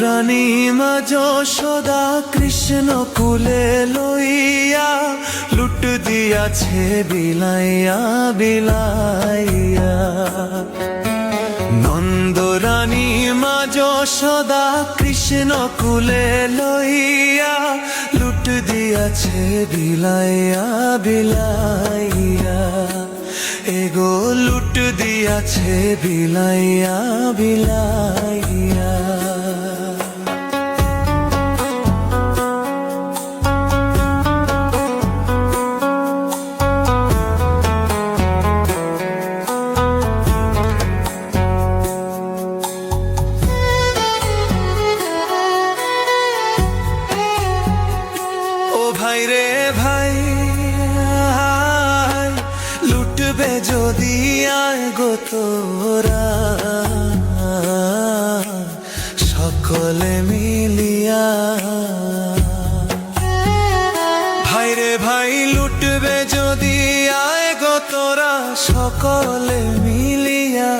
নন্দরানী মা কৃষ্ণ কুলে লইয়া, লুট দিয়াছে, বিলাইয়া বিলাইয়া। নন্দরানী মা যশোদা কৃষ্ণ কুলে লইয়া, লুট দিয়াছে, বিলাইয়া বিলাইয়া। এগো লুট দিয়াছে, বিলাইয়া বিলাইয়া। যদি আয় গো তোরা, সকলে মিলিয়া। ভাই রে ভাই, লুটবে যদি আয় গো তোরা, সকলে মিলিয়া।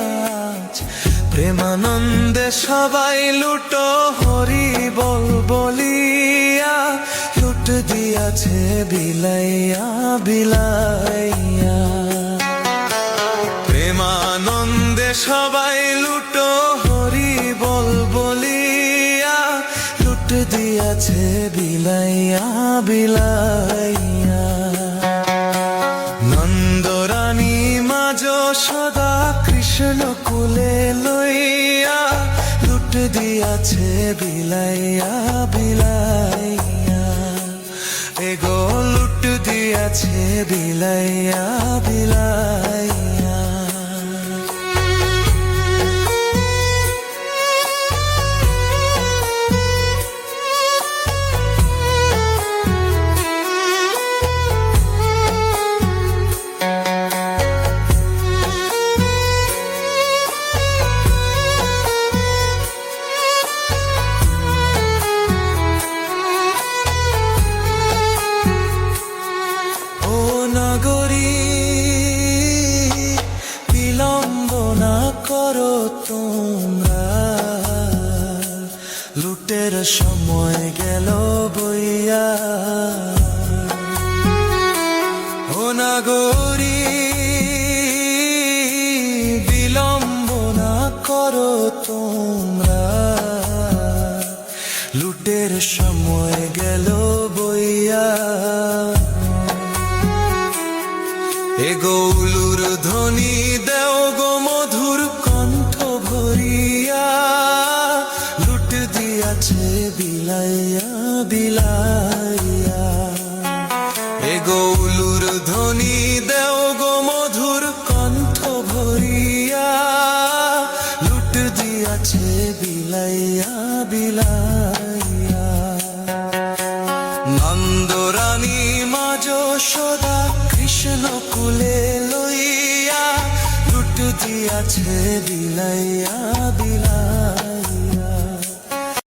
প্রেমানন্দে সবাই লুটো হরি বল বলিয়া, লুট দিয়াছে বিলাইয়া বিলাইয়া। সবাই লুটো হরি বল বলিয়া লুট দিয়াছে বিলাইয়া বিলাইয়া। নন্দরানী মাজ সদা কৃষ্ণ কুলে লইয়া, লুট দিয়াছে বিলাইয়া বিলাইয়া। এগো লুট দিয়াছে বিলাইয়া বিলাইয়া। সময় গেল বইয়া। ও নগরী, বিলম্ব না করো তোমরা। লুটের সময় গেল বইয়া। এ গৌলুর ধ্বনি দেও গো মধুর দিয়াছে বিলাইয়া বিলাইয়া। এ গৌলুর ধ্বনি দেও গো মধুর কণ্ঠ ভরিয়া। লুট দিয়াছে, বিলাইয়া বিলাইয়া। নন্দরানী মাজ সদা কৃষ্ণ কুলে লইয়া। লুট দিয়াছে, বিলাইয়া বিলা